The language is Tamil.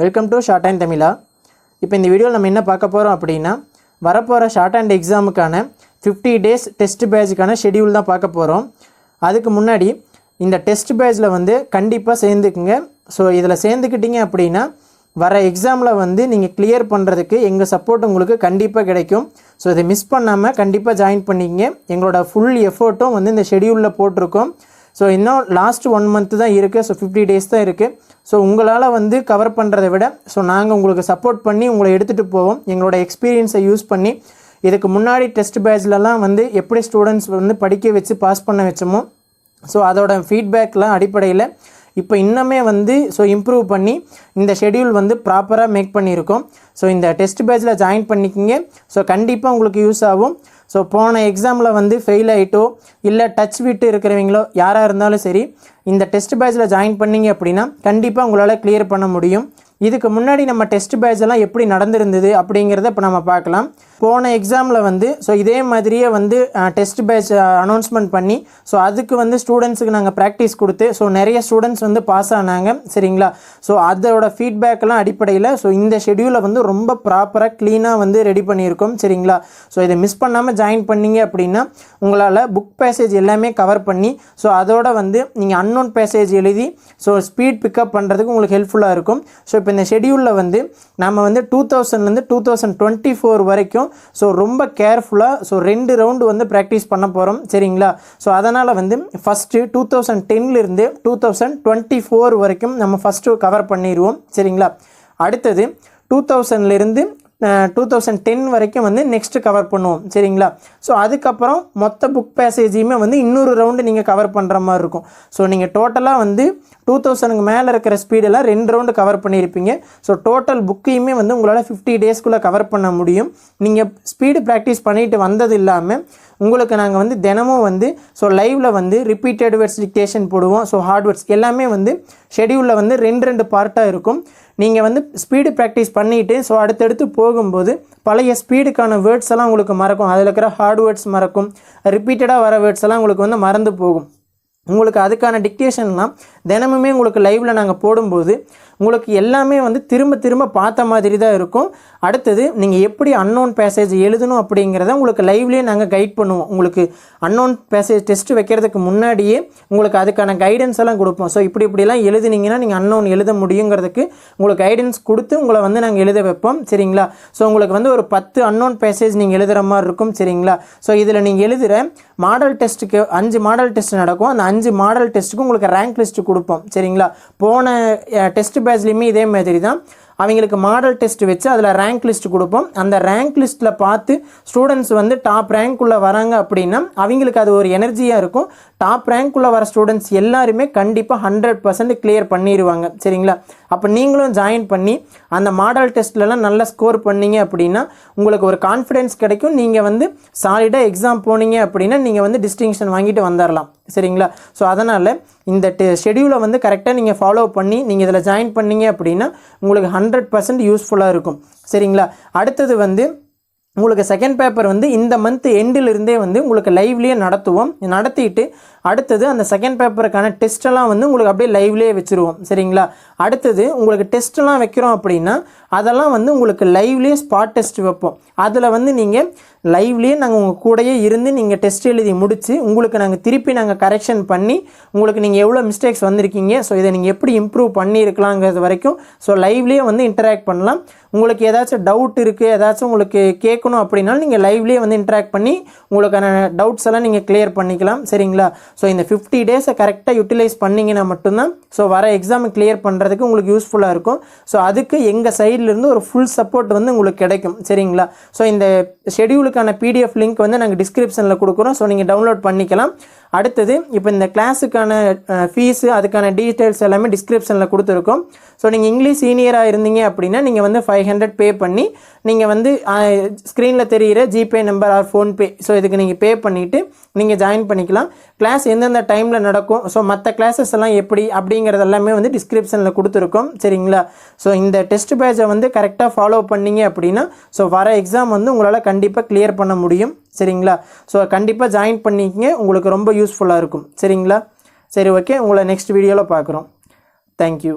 வெல்கம் டு ஷார்ட் அண்ட் தமிழா இப்போ இந்த வீடியோவில் நம்ம என்ன பார்க்க போகிறோம் அப்படின்னா வரப்போகிற ஷார்ட் அண்ட் எக்ஸாமுக்கான ஃபிஃப்டி டேஸ் டெஸ்ட் பேட்சுக்கான ஷெடியூல் தான் பார்க்க போகிறோம் அதுக்கு முன்னாடி இந்த டெஸ்ட் பேட்சில் வந்து கண்டிப்பாக சேர்ந்துக்குங்க. ஸோ இதில் சேர்ந்துக்கிட்டீங்க அப்படின்னா வர எக்ஸாமில் வந்து நீங்கள் கிளியர் பண்ணுறதுக்கு எங்கள் சப்போர்ட் உங்களுக்கு கண்டிப்பாக கிடைக்கும். ஸோ இதை மிஸ் பண்ணாமல் கண்டிப்பாக ஜாயின் பண்ணிக்கங்க. எங்களோட ஃபுல் எஃபோர்ட்டும் வந்து இந்த ஷெடியூலில் போட்டிருக்கோம். ஸோ இன்னும் லாஸ்ட் ஒன் மந்த்து தான் இருக்குது ஸோ ஃபிஃப்டி டேஸ் தான் இருக்குது ஸோ உங்களால் வந்து கவர் பண்ணுறதை விட ஸோ நாங்கள் உங்களுக்கு சப்போர்ட் பண்ணி உங்களை எடுத்துகிட்டு போவோம். எங்களோட எக்ஸ்பீரியன்ஸை யூஸ் பண்ணி இதுக்கு முன்னாடி டெஸ்ட் பேட்ச்லலாம் வந்து எப்படி ஸ்டூடெண்ட்ஸ் வந்து படிக்க வச்சு பாஸ் பண்ண வச்சோமோ ஸோ அதோட ஃபீட்பேக்லாம் அடிப்படையில் இப்போ இன்னுமே வந்து ஸோ இம்ப்ரூவ் பண்ணி இந்த ஷெடியூல் வந்து ப்ராப்பராக மேக் பண்ணியிருக்கோம். ஸோ இந்த டெஸ்ட் பேட்சில் ஜாயின் பண்ணிக்கிங்க. ஸோ கண்டிப்பாக உங்களுக்கு யூஸ் ஆகும். ஸோ போன எக்ஸாமில் வந்து ஃபெயில் ஆகிட்டோ இல்லை டச் விட்டு இருக்கிறவங்களோ யாராக இருந்தாலும் சரி இந்த டெஸ்ட் பேட்சில் ஜாயின் பண்ணீங்க அப்படின்னா கண்டிப்பாக உங்களால் கிளியர் பண்ண முடியும். இதுக்கு முன்னாடி நம்ம டெஸ்ட் பேட்ச் எல்லாம் எப்படி நடந்திருந்தது அப்படிங்கிறத இப்போ நம்ம பார்க்கலாம். போன எக்ஸாமில் வந்து ஸோ இதே மாதிரியே வந்து டெஸ்ட் பேட்ச் அனௌன்ஸ்மெண்ட் பண்ணி ஸோ அதுக்கு வந்து ஸ்டூடெண்ட்ஸுக்கு நாங்கள் ப்ராக்டிஸ் கொடுத்து ஸோ நிறைய ஸ்டூடெண்ட்ஸ் வந்து பாஸ் ஆனாங்க சரிங்களா? ஸோ அதோட ஃபீட்பேக்கெல்லாம் அடிப்படையில் ஸோ இந்த ஷெடியூலை வந்து ரொம்ப ப்ராப்பராக க்ளீனாக வந்து ரெடி பண்ணியிருக்கோம் சரிங்களா? ஸோ இதை மிஸ் பண்ணாமல் ஜாயின் பண்ணீங்க அப்படின்னா உங்களால் புக் பேசேஜ் எல்லாமே கவர் பண்ணி ஸோ அதோட வந்து நீங்கள் அன்னோன் பேசேஜ் எழுதி ஸோ ஸ்பீட் பிக்கப் பண்ணுறதுக்கு உங்களுக்கு ஹெல்ப்ஃபுல்லாக இருக்கும். ஸோ இப்போ இந்த ஷெடியூலில் வந்து நம்ம வந்து டூ தௌசண்ட்லேருந்து டூ தௌசண்ட் டுவெண்ட்டி ஃபோர் வரைக்கும் ஸோ ரொம்ப கேர்ஃபுல்லாக ஸோ ரெண்டு ரவுண்டு வந்து ப்ராக்டிஸ் பண்ண போகிறோம் சரிங்களா? ஸோ அதனால் வந்து ஃபஸ்ட்டு டூ தௌசண்ட் டென்லேருந்து டூ தௌசண்ட் டுவெண்ட்டி ஃபோர் வரைக்கும் நம்ம ஃபஸ்ட்டு கவர் பண்ணிடுவோம் சரிங்களா? அடுத்தது டூ தௌசண்ட்லேருந்து டூ தௌசண்ட் டென் வரைக்கும் வந்து நெக்ஸ்ட்டு கவர் பண்ணுவோம். சரிங்களா? ஸோ அதுக்கப்புறம் மொத்த புக் பேசேஜையுமே வந்து இன்னொரு ரவுண்டு நீங்கள் கவர் பண்ணுற மாதிரி இருக்கும். ஸோ நீங்கள் டோட்டலாக வந்து டூ தௌசண்ட்க்கு மேலே இருக்கிற ஸ்பீடெல்லாம் ரெண்டு ரவுண்டு கவர் பண்ணியிருப்பீங்க. ஸோ டோட்டல் புக்கையுமே வந்து உங்களால் ஃபிஃப்டி டேஸ்க்குள்ளே கவர் பண்ண முடியும். நீங்கள் ஸ்பீடு ப்ராக்டிஸ் பண்ணிட்டு வந்தது இல்லாமல் உங்களுக்கு நாங்கள் வந்து தினமும் வந்து ஸோ லைவில் வந்து ரிப்பீட்டட் வேர்ட்ஸ் டிக்டேஷன் போடுவோம். ஸோ ஹார்ட் வேர்ட்ஸ் எல்லாமே வந்து ஷெடியூலில் வந்து ரெண்டு ரெண்டு பார்ட்டாக இருக்கும். நீங்கள் வந்து ஸ்பீடு ப்ராக்டிஸ் பண்ணிவிட்டு ஸோ அடுத்தடுத்து போகும்போது பழைய ஸ்பீடுக்கான வேர்ட்ஸ் எல்லாம் உங்களுக்கு மறக்கும். அதில் இருக்கிற ஹார்ட் வேர்ட்ஸ் மறக்கும். ரிப்பீட்டடாக வர வேர்ட்ஸ் எல்லாம் உங்களுக்கு வந்து மறந்து போகும். உங்களுக்கு அதுக்கான டிக்டேஷன்லாம் தினமுமே உங்களுக்கு லைவில் நாங்கள் போடும்போது உங்களுக்கு எல்லாமே வந்து திரும்ப திரும்ப பார்த்த மாதிரி தான் இருக்கும். அடுத்தது நீங்கள் எப்படி அன்னோன் பேசேஜ் எழுதணும் அப்படிங்கிறத உங்களுக்கு லைவ்லேயே நாங்கள் கைட் பண்ணுவோம். உங்களுக்கு அன்னோன் பேசேஜ் டெஸ்ட் வைக்கிறதுக்கு முன்னாடியே உங்களுக்கு அதுக்கான கைடன்ஸ் எல்லாம் கொடுப்போம். ஸோ இப்படி இப்படிலாம் எழுதுனீங்கன்னா நீங்கள் அன்னோன் எழுத முடியுங்கிறதுக்கு உங்களுக்கு கைடன்ஸ் கொடுத்து உங்களை வந்து நாங்கள் எழுத வைப்போம். சரிங்களா? ஸோ உங்களுக்கு வந்து ஒரு பத்து அன்னோன் பேசேஜ் நீங்கள் எழுதுகிற மாதிரி இருக்கும். சரிங்களா? ஸோ இதில் நீங்கள் எழுதுகிற மாடல் டெஸ்ட்டுக்கு அஞ்சு மாடல் டெஸ்ட் நடக்கும். அந்த அஞ்சு மாடல் டெஸ்ட்டுக்கு உங்களுக்கு ரேங்க் லிஸ்ட்டு கொடுப்போம். சரிங்களா? போன டெஸ்ட் பேஜ்லேயுமே இதே மாதிரி தான். அவங்களுக்கு மாடல் டெஸ்ட் வச்சு அதில் ரேங்க் லிஸ்ட் கொடுப்போம். அந்த ரேங்க் லிஸ்ட்டில் பார்த்து ஸ்டூடெண்ட்ஸ் வந்து டாப் ரேங்க்குள்ளே வராங்க அப்படின்னா அவங்களுக்கு அது ஒரு எனர்ஜியாக இருக்கும். டாப் ரேங்க்குள்ளே வர ஸ்டூடெண்ட்ஸ் எல்லாருமே கண்டிப்பாக ஹண்ட்ரட் பர்சன்ட் கிளியர் பண்ணிடுவாங்க சரிங்களா? அப்போ நீங்களும் ஜாயின் பண்ணி அந்த மாடல் டெஸ்ட்லலாம் நல்லா ஸ்கோர் பண்ணீங்க அப்படின்னா உங்களுக்கு ஒரு கான்ஃபிடென்ஸ் கிடைக்கும். நீங்கள் வந்து சாலிடாக எக்ஸாம் போனீங்க அப்படின்னா நீங்கள் வந்து டிஸ்டிங்ஷன் வாங்கிட்டு வந்துடலாம் சரிங்களா? ஸோ அதனால் இந்த டெ ஷெடியூலை வந்து கரெக்டாக நீங்கள் ஃபாலோ பண்ணி நீங்கள் இதில் ஜாயின் பண்ணீங்க அப்படின்னா உங்களுக்கு ஹண்ட்ரட் ஹண்ட்ரட் பர்சன்ட் யூஸ்ஃபுல்லாக இருக்கும். சரிங்களா? அடுத்தது வந்து உங்களுக்கு செகண்ட் பேப்பர் வந்து இந்த மந்த் எண்டிலிருந்தே வந்து உங்களுக்கு லைவ்லேயே நடத்துவோம். நடத்திட்டு அடுத்தது அந்த செகண்ட் பேப்பருக்கான டெஸ்ட்டெல்லாம் வந்து உங்களுக்கு அப்படியே லைவ்லேயே வச்சுருவோம். சரிங்களா? அடுத்தது உங்களுக்கு டெஸ்ட்டெல்லாம் வைக்கிறோம் அப்படின்னா அதெல்லாம் வந்து உங்களுக்கு லைவ்லேயே ஸ்பாட் டெஸ்ட் வைப்போம். அதில் வந்து நீங்கள் லைவ்லேயே நாங்கள் உங்கள் கூடயே இருந்து நீங்கள் டெஸ்ட் எழுதி முடித்து உங்களுக்கு நாங்கள் திருப்பி நாங்கள் கரெக்ஷன் பண்ணி உங்களுக்கு நீங்கள் எவ்வளோ மிஸ்டேக்ஸ் வந்திருக்கீங்க ஸோ இதை நீங்கள் எப்படி இம்ப்ரூவ் பண்ணியிருக்கலாங்கிறது வரைக்கும் ஸோ லைவ்லேயே வந்து இன்டராக்ட் பண்ணலாம். உங்களுக்கு ஏதாச்சும் டவுட் இருக்குது ஏதாச்சும் உங்களுக்கு கேட்கணும் அப்படின்னாலும் நீங்கள் லைவ்லேயே வந்து இன்டராக்ட் பண்ணி உங்களுக்கான டவுட்ஸ் எல்லாம் நீங்கள் கிளியர் பண்ணிக்கலாம். சரிங்களா? ஸோ இந்த ஃபிஃப்டி டேஸை கரெக்டாக யூட்டிலைஸ் பண்ணிங்கன்னா மட்டும்தான் ஸோ வர எக்ஸாம் கிளியர் பண்ணுறதுக்கு உங்களுக்கு யூஸ்ஃபுல்லாக இருக்கும். ஸோ அதுக்கு எங்கள் சைட்லேருந்து ஒரு ஃபுல் சப்போர்ட் வந்து உங்களுக்கு கிடைக்கும் சரிங்களா? ஸோ இந்த ஷெடியூலுக்கான பிடிஎஃப் லிங்க் வந்து நாங்கள் டிஸ்கிரிப்ஷனில் கொடுக்குறோம். ஸோ நீங்கள் டவுன்லோட் பண்ணிக்கலாம். அடுத்தது இப்போ இந்த கிளாஸுக்கான ஃபீஸு அதுக்கான டீட்டெயில்ஸ் எல்லாமே டிஸ்கிரிப்ஷனில் கொடுத்துருக்கோம். ஸோ நீங்கள் இங்கிலீஷ் சீனியராக இருந்தீங்க அப்படின்னா நீங்கள் வந்து ஃபைவ் ஹண்ட்ரட் பே பண்ணி நீங்கள் வந்து ஸ்க்ரீனில் தெரிகிற GPay number or PhonePe so இதுக்கு நீங்கள் பே பண்ணிவிட்டு நீங்கள் ஜாயின் பண்ணிக்கலாம். கிளாஸ் எந்தெந்த டைமில் நடக்கும் ஸோ மற்ற கிளாஸஸ் எல்லாம் எப்படி அப்படிங்கிறது எல்லாமே வந்து டிஸ்கிரிப்ஷனில் கொடுத்துருக்கோம் சரிங்களா? ஸோ இந்த டெஸ்ட் பேட்சை வந்து கரெக்டாக ஃபாலோ பண்ணீங்க அப்படின்னா ஸோ வர எக்ஸாம் வந்து உங்களால் கண்டிப்பாக கிளியர் பண்ண முடியும். சரிங்களா? ஸோ கண்டிப்பாக ஜாயின் பண்ணிக்கங்க. உங்களுக்கு ரொம்ப யூஸ்ஃபுல்லாக இருக்கும். சரிங்களா? சரி ஓகே உங்களை நெக்ஸ்ட் வீடியோவில் பார்க்குறோம். தேங்க்யூ